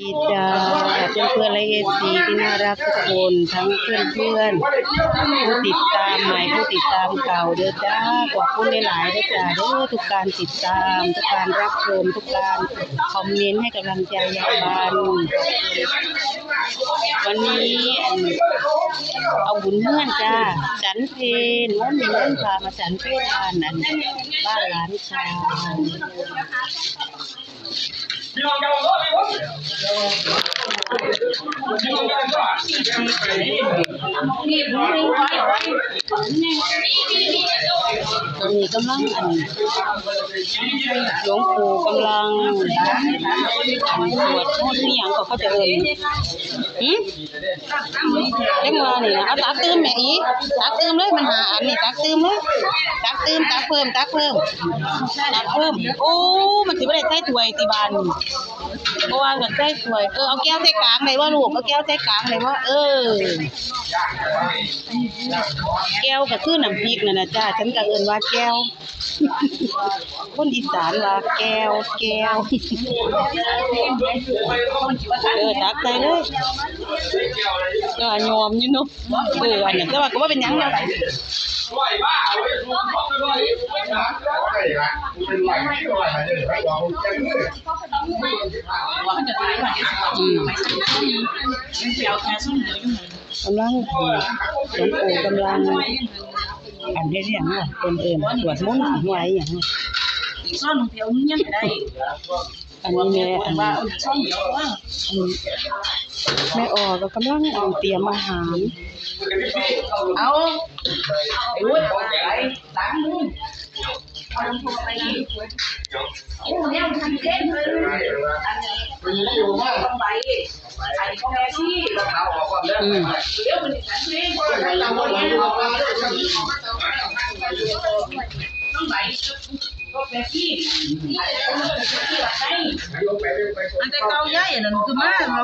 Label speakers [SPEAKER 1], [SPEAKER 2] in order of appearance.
[SPEAKER 1] ดีจ้าเพื่อนเพื่อนและเอซีที่น่ารักทุกคนทั้งเพื่อนเพื่อนผู้ติดตามใหม่ผู้ติดตามเก่าเด้อจ้าขอบคุณหลายๆเด้อจ้าเด้อทุกการติดตาม ทุกการรับชมทุกการคอมเมนต์ให้กำลังใจยายบันวันนี้เอาบุญเพื่อนจ้าฉันเพนวันนี้เพื่นพามาฉันเพนบ้านอันบ้านร้านชา ตอน นี้กำลังอันหลวงปู่กำลังอันสวดมนต์นี่ยังก็เขาจะเอ่ยหืมเรียกว่านี่นะเอาตักเติมแม่อีตักเติมเลยมันหาอันนี้ตักเติมเลยตักเติมตักเพิ่มตักเพิ่มตักเพิ่มโอ้มันสิบ่าได้ใส่ถ้วยที่บ้านเพราะว่าก็ใส่ถ้วยเออเอาแก้วใส่กลางได้บ่ลูกเอาแก้วใส่กลางได้บ่าเออ แก้วก็คือน้ำพริกนั่นนะจ้าฉันก็เอินว่าแก้ว คนอีสานว่าแก้วแก้วเออตักใส่เลยก็ยอมอยู่เนาะเอออันนั้นแต่ว่าก็บ่เป็นยัง แล้วอืมกำลังหลวงปู่กำลังอันเฮ็ดหยังล่ะเอิ้นเอิ้นสวดมนต์หวยหยังล่ะ
[SPEAKER 2] ซ่อนเดียวยังได้
[SPEAKER 1] อันนี้แม่อัน
[SPEAKER 2] ว่า
[SPEAKER 1] นี้แม่ออก็กำลังเตรียมอาหาร
[SPEAKER 2] เอาไอ้วุ้ยไปล้างมือเอาลงตัวไป โอ้เนี่ยมันทำเล่นเลยอันนี้ต้องไปไอ้พ่อแม่ที่
[SPEAKER 1] อืม
[SPEAKER 2] เดี๋ยวมันจะเล่นต้องไปก็แม่ที่ไอ้คนมันจะที่ว่าไงอันแต่เก่าใหญ่นั่นคือมากเรา